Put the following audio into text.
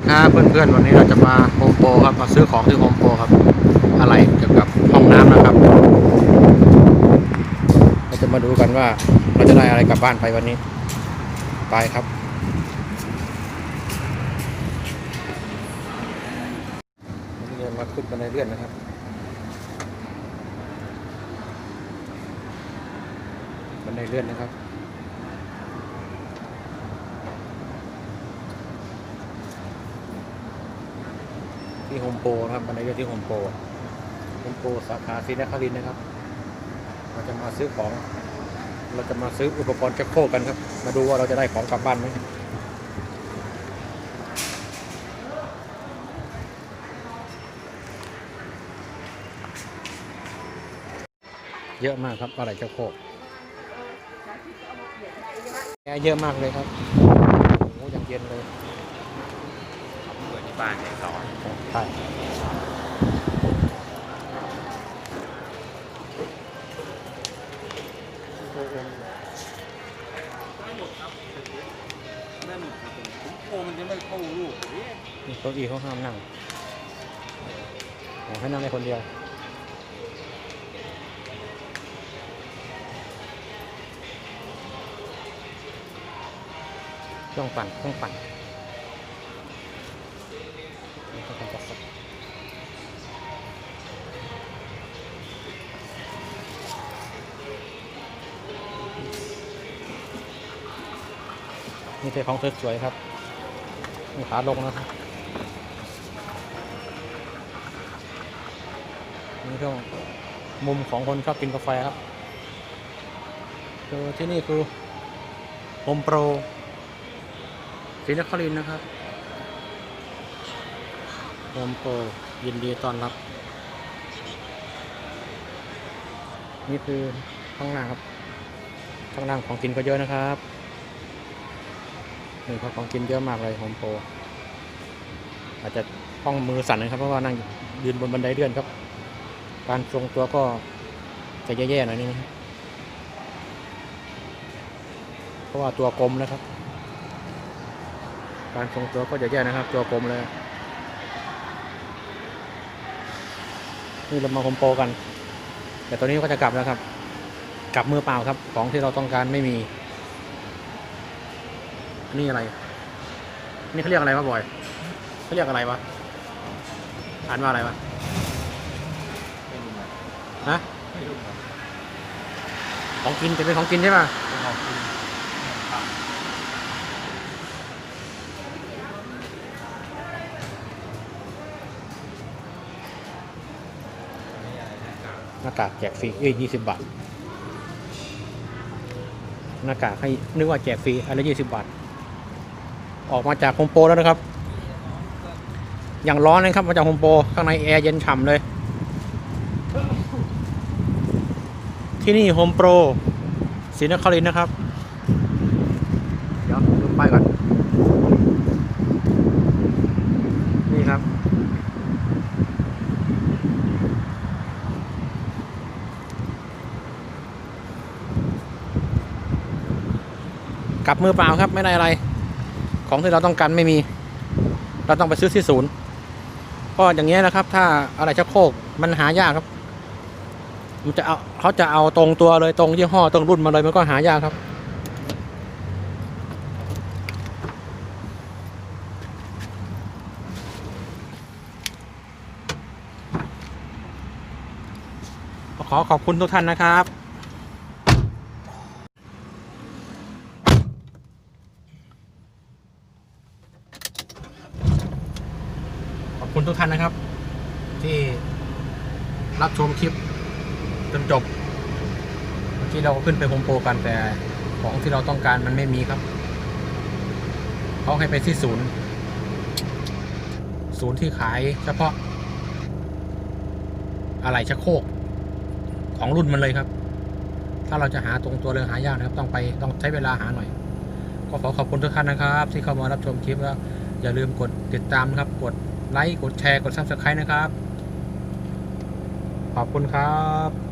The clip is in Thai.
ครับเพื่อนๆวันนี้เราจะมาโฮมโปรครับมาซื้อของที่โฮมโปรครับ อะไรเกี่ยวกับห้องน้ำนะครับ เราจะมาดูกันว่าเราจะได้อะไรกลับบ้านไปวันนี้ ไปครับ นี่มาขึ้นบันไดเลื่อนนะครับบันไดเลื่อนนะครับ ที่โฮมโปรนะครับบันไดเลื่อนที่โฮมโปรโฮมโปรสาขาศรีนครินทร์นะครับ เราจะมาซื้อของ เราจะมาซื้ออุปกรณ์ชักโครกกันครับ มาดูว่าเราจะได้ของกลับบ้านไหมเยอะมากครับอะไรชักโครกแอร์เยอะมากเลยครับโอ้ย่างเย็นเลย บ้านในซอยใช่โอ้โหนั่นครับผมโอ้มันจะไม่เข้าลูกเอ๊ะนี่เก้าอี้เขาห้ามนั่งอ๋อให้นั่งได้คนเดียวเครื่องปั่นเครื่องปั่นนี่ นี่เป็นของสวยๆครับนี่ขาลงนะครับนี่ก็มุมของคนชอบกินกาแฟครับคือที่นี่คือโฮมโปรศรีนครินนะครับโฮมโปรยินดีต้อนรับ นี่คือข้างล่าครับข้างล่าของกินก็เยอะนะครับ นี่ครับของกินเยอะมากเลยโฮมโปรอาจจะห้องมือสั่นนะครับเพราะว่านั่งยืนบนบันไดเลื่อนครับ การทรงตัวก็จะแย่ๆหน่อยนึงเพราะว่าตัวกลมนะครับ การทรงตัวก็จะแย่นะครับ ตัวกลมเลยนี่เรามาคอมโปรกัน แต่ตัวนี้ก็จะกลับแล้วครับ กลับมือเปล่าครับ ของที่เราต้องการไม่มี อันนี่อะไร นี่เขาเรียกอะไรวะบอยเขาเรียกอะไรวะ อ่านว่าอะไรวะไม่รู้นะฮะไม่รู้นะของกินจะเป็นของกินใช่ป่ะเป็นของกินครับหน้ากากแจกฟรี เอ้ยยี่สิบบาท หน้ากากให้นึกว่าแจกฟรี อันละยี่สิบบาท ออกมาจากโฮมโปรแล้วนะครับ อย่างร้อนนะครับมาจากโฮมโปรข้างในแอร์เย็นฉ่ำเลย ที่นี่โฮมโปรศรีนครินนะครับ เดี๋ยวดูป้ายก่อน นี่ครับกลับมือเปล่าครับไม่ได้อะไร ของที่เราต้องการไม่มี เราต้องไปซื้อที่ศูนย์ก็อย่างเงี้ยนะครับ ถ้าอะไรชักโครกมันหายากครับมันจะเอาเขาจะเอาตรงตัวเลยตรงยี่ห้อตรงรุ่นมาเลยมันก็หายากครับ ขอขอบคุณทุกท่านนะครับ ขอบ คุณทุกท่านนะครับ ที่รับชมคลิปจนจบ เมื่อกี้เราก็ขึ้นไปโฮมโปรกันแต่ของที่เราต้องการมันไม่มีครับเขาให้ไปที่ศูนย์ ศูนย์ที่ขายเฉพาะ อะไรชักโครกของรุ่นมันเลยครับ ถ้าเราจะหาตรงตัวเลยหายากนะครับ ต้องไปต้องใช้เวลาหาหน่อย ก็ขอขอบคุณทุกท่านนะครับ ที่เข้ามารับชมคลิปแล้ว อย่าลืมกดติดตามนะครับ กด ไลค์ กดแชร์ กด subscribe นะครับ ขอบคุณครับ